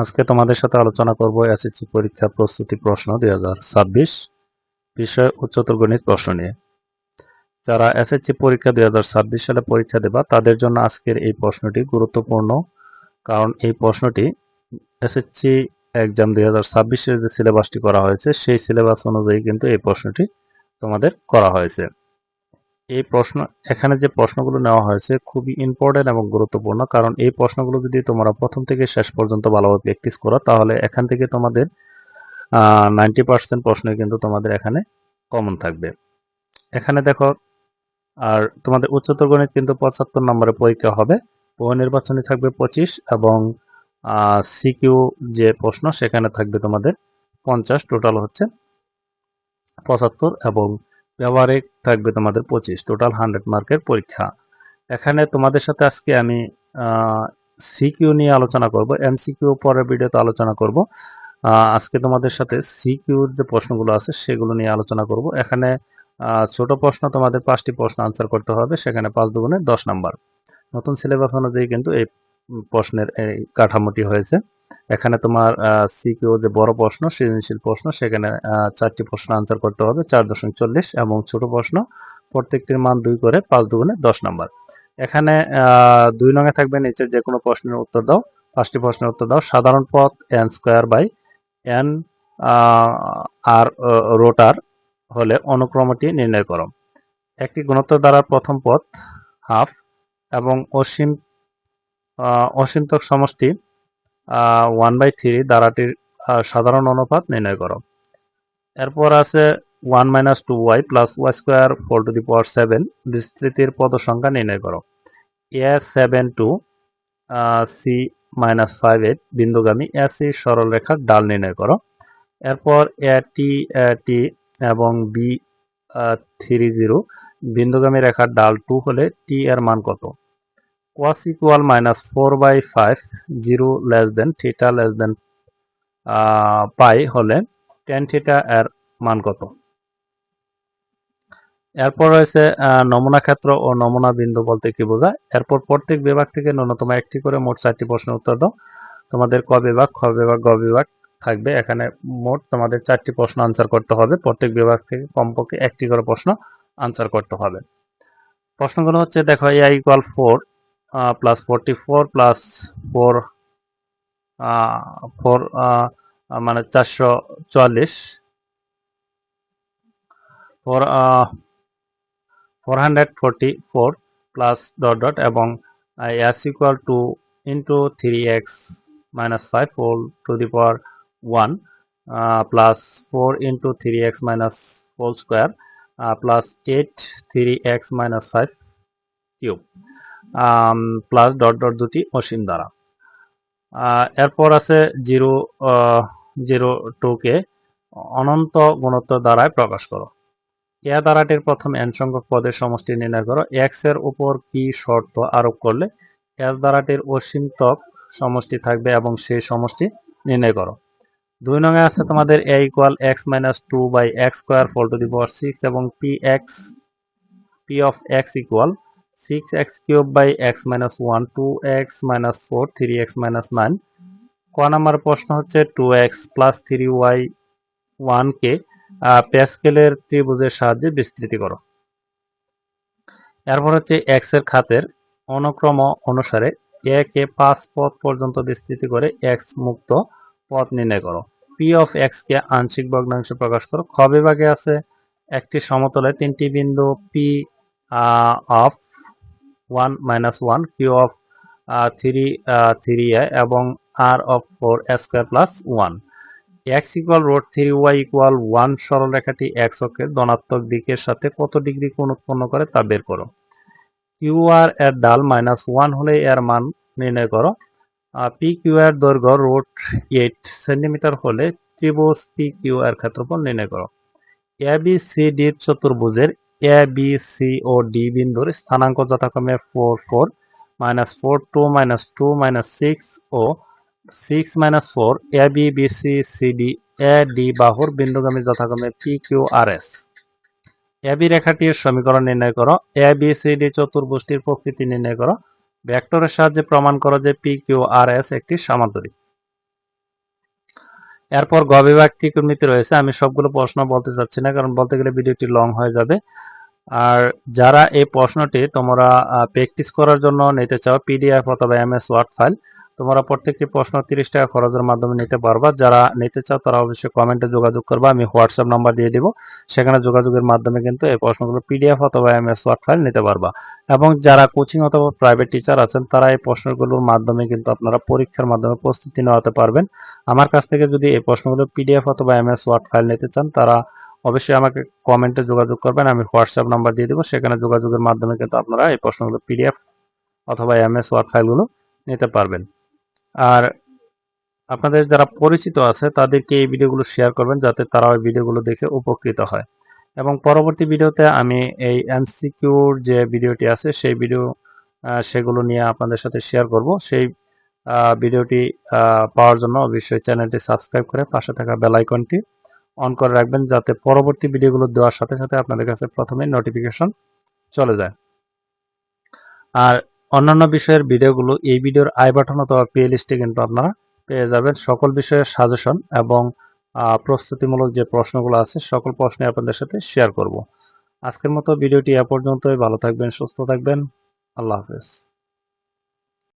আজকে তোমাদের সাথে আলোচনা করব এসএসসি পরীক্ষা প্রস্তুতি প্রশ্ন দুই বিষয় উচ্চতর গণিত প্রশ্ন নিয়ে। যারা এসএসসি পরীক্ষা দুই হাজার ছাব্বিশ সালে পরীক্ষা দেবা, তাদের জন্য আজকের এই প্রশ্নটি গুরুত্বপূর্ণ, কারণ এই প্রশ্নটি এসএসসি এক্সাম দুই হাজার ছাব্বিশের যে সিলেবাসটি করা হয়েছে, সেই সিলেবাস অনুযায়ী কিন্তু এই প্রশ্নটি তোমাদের করা হয়েছে। এই প্রশ্ন, এখানে যে প্রশ্নগুলো নেওয়া হয়েছে খুবই ইম্পর্টেন্ট এবং গুরুত্বপূর্ণ। কারণ এই প্রশ্নগুলো যদি তোমরা প্রথম থেকে শেষ পর্যন্ত ভালোভাবে প্র্যাকটিস করো, তাহলে এখান থেকে তোমাদের নাইনটি পার্সেন্ট প্রশ্নই কিন্তু তোমাদের এখানে কমন থাকবে। এখানে দেখো, আর তোমাদের উচ্চতর গণিত কিন্তু পঁচাত্তর নম্বরে পরীক্ষা হবে। নির্বাচনী থাকবে পঁচিশ এবং সিকিউ যে প্রশ্ন, সেখানে থাকবে তোমাদের পঞ্চাশ। টোটাল হচ্ছে পঁচাত্তর এবং ব্যবহারিক থাকবে তোমাদের পঁচিশ। টোটাল হান্ড্রেড মার্কের পরীক্ষা। এখানে তোমাদের সাথে আজকে আমি সিকিউ নিয়ে আলোচনা করব। এমসিকিউ পরের ভিডিওতে আলোচনা করব। আজকে তোমাদের সাথে সিকিউর যে প্রশ্নগুলো আছে, সেগুলো নিয়ে আলোচনা করব। এখানে ছোট প্রশ্ন, তোমাদের পাঁচটি প্রশ্ন আনসার করতে হবে। সেখানে পাঁচ দুগুণে দশ নাম্বার। নতুন সিলেবাস অনুযায়ী কিন্তু এই প্রশ্নের এই কাঠামোটি হয়েছে। এখানে তোমার সিকিউ যে বড় প্রশ্ন, সৃজনশীল প্রশ্ন, সেখানে চারটি প্রশ্ন আনসার করতে হবে, চার দশমিক চল্লিশ এবং ছোট প্রশ্ন। প্রত্যেকটির মান দুই করে পাঁচ দুগুণে দশ নাম্বার। এখানে দুই নঙে থাকবে নিচের যে কোনো প্রশ্নের উত্তর দাও, পাঁচটি প্রশ্নের উত্তর দাও। সাধারণ পথ এন স্কোয়ার বাই এন আর রোটার হলে অনুক্রমটি নির্ণয় করো। একটি গুণোত্তর দ্বারা প্রথম পথ হাফ এবং অসীম অসীমতক সমষ্টি ওয়ান বাই থ্রি দ্বারাটির সাধারণ অনুপাত নির্ণয় করো। এরপর আছে one minus two y plus y square four to the power seven বিস্তৃতির পদ সংখ্যা নির্ণয় করো। A seven two C minus five eight বিন্দুগামী A C সরল রেখার ডাল নির্ণয় করো। এরপর এ টি এ টি এবং বি থ্রি জিরো বিন্দুগামী রেখার ডাল টু হলে টি এর মান কত? Cos equal minus 4 by 5 0 less than, theta less than পাই হলে tan theta এর মান কত? এরপর রয়েছে নমুনা ক্ষেত্র ও নমুনা বিন্দু বলতে কি বোঝায়? এরপর প্রত্যেক বিভাগ থেকে ন্যূনতম একটি করে মোট চারটি প্রশ্নের উত্তর দাও। তোমাদের ক বিভাগ, খ বিভাগ, গ বিভাগ থাকবে। এখানে মোট তোমাদের চারটি প্রশ্ন আনসার করতে হবে। প্রত্যেক বিভাগ থেকে কমপক্ষে একটি করে প্রশ্ন আনসার করতে হবে। প্রশ্নগুলো হচ্ছে, দেখো A equal four forty four plus four four মানে চারশো চুয়াল্লিশ। Four four hundred forty four plus dot dot এবং S equal to into three X minus five whole to the power one plus four into three X minus whole square plus eight three X minus five cube plus dot dot দুটি অসীম দ্বারা। এরপর আছে zero zero টুকে অনন্ত গুণত্ব দ্বারায় প্রকাশ করো। এ দ্বারাটির প্রথম N সংখ্যক পদের সমষ্টি নির্ণয় করো। এক্সের উপর কি শর্ত আরোপ করলে এস দ্বারাটির অসীমতক সমষ্টি থাকবে এবং সেই সমষ্টি নির্ণয় করো। দুই নঙে আছে তোমাদের A equal X minus two by X square four to the power six এবং P X P of X equal six X cube by X minus one two X minus four three X minus nine ক number প্রশ্ন হচ্ছে two X plus three Y ওয়ানকে প্যাসকেলের ত্রিভুজের সাহায্যে বিস্তৃতি করো। এরপর হচ্ছে এক্সের খাতের অনুক্রম অনুসারে এ কে পাঁচ পথ পর্যন্ত বিস্তৃতি করে এক্স মুক্ত পথ নির্ণয় করো। পি অফ এক্স কে আংশিক ভগ্নাংশে প্রকাশ করো। খ বিভাগে আছে একটি সমতলে তিনটি বিন্দু P of one minus one Q of three three A এবং R of four square plus one X equal road three Y equal one সরলরেখাটি X অক্ষের ধনাত্মক দিকের সাথে কত ডিগ্রি কোণ উৎপন্ন করে তা বের করো। কিউ আর এর ডাল মাইনাস ওয়ান হলে এর মান নির্ণয় করো। পি কিউ এর দৈর্ঘ্য রুট এইট সেন্টিমিটার হলে ত্রিভুজ পি কিউ এর ক্ষেত্রফল নির্ণয় করো। এ বি সি ডি চতুর্ভুজের এ বি সি ও ডি বিন্দুর স্থানাঙ্ক যথাক্রমে four four minus four two minus two minus six O six minus four A B B C C D A D বাহুর বিন্দুগামী যথাক্রমে P Q R S A B রেখাটির সমীকরণ নির্ণয় করো। এ বি সি ডি চতুর্ভুজটির প্রকৃতি নির্ণয় করো। ভেক্টরের সাহায্যে প্রমাণ করো যে পি কিউ আর এস একটি সামান্তরিক। এরপর গ বিভাগ ত্রিকোণমিতি রয়েছে। আমি সবগুলো প্রশ্ন বলতে চাচ্ছি না, কারণ বলতে গেলে ভিডিওটি লং হয়ে যাবে। আর যারা এই প্রশ্নটি তোমরা প্র্যাকটিস করার জন্য নিতে চাও পিডিএফ অথবা এমএস ওয়ার্ড ফাইল তোমরা প্রত্যেকটি প্রশ্ন তিরিশ টাকা খরচের মাধ্যমে নিতে পারবা। যারা নিতে চাও তারা অবশ্যই কমেন্টে যোগাযোগ করবা, আমি হোয়াটসঅ্যাপ নাম্বার দিয়ে দিব। সেখানে যোগাযোগের মাধ্যমে কিন্তু এই প্রশ্নগুলো পিডিএফ অথবা এমএস ওয়ার্ড ফাইল নিতে পারবা। এবং যারা কোচিং অথবা প্রাইভেট টিচার আছেন, তারা এই প্রশ্নগুলোর মাধ্যমে কিন্তু আপনারা পরীক্ষার মাধ্যমে প্রস্তুতি নেওয়াতে পারবেন। আমার কাছ থেকে যদি এই প্রশ্নগুলো পিডিএফ অথবা এমএস ওয়ার্ড ফাইল নিতে চান, তারা অবশ্যই আমাকে কমেন্টে যোগাযোগ করবেন, আমি হোয়াটসঅ্যাপ নাম্বার দিয়ে দেবো। সেখানে যোগাযোগের মাধ্যমে কিন্তু আপনারা এই প্রশ্নগুলো পিডিএফ অথবা এমএস ওয়ার্ড ফাইলগুলো নিতে পারবেন। আর আপনাদের যারা পরিচিত আছে, তাদেরকে এই ভিডিওগুলো শেয়ার করবেন যাতে তারা ওই ভিডিওগুলো দেখে উপকৃত হয়। এবং পরবর্তী ভিডিওতে আমি এই এমসিকিউর যে ভিডিওটি আছে, সেই ভিডিও সেগুলো নিয়ে আপনাদের সাথে শেয়ার করব। সেই ভিডিওটি পাওয়ার জন্য অবশ্যই চ্যানেলটি সাবস্ক্রাইব করে পাশে থাকা বেল আইকনটি অন করে রাখবেন যাতে পরবর্তী ভিডিওগুলো দেওয়ার সাথে সাথে আপনাদের কাছে প্রথমে নোটিফিকেশন চলে যায়। আর অন্যান্য বিষয়ের ভিডিওগুলো এই ভিডিওর আই বাটন অথবা প্লে লিস্টে কিন্তু আপনারা পেয়ে যাবেন। সকল বিষয়ের সাজেশন এবং প্রস্তুতিমূলক যে প্রশ্নগুলো আছে, সকল প্রশ্নে আপনাদের সাথে শেয়ার করব। আজকের মতো ভিডিওটি এ পর্যন্তই। ভালো থাকবেন, সুস্থ থাকবেন। আল্লাহ হাফেজ।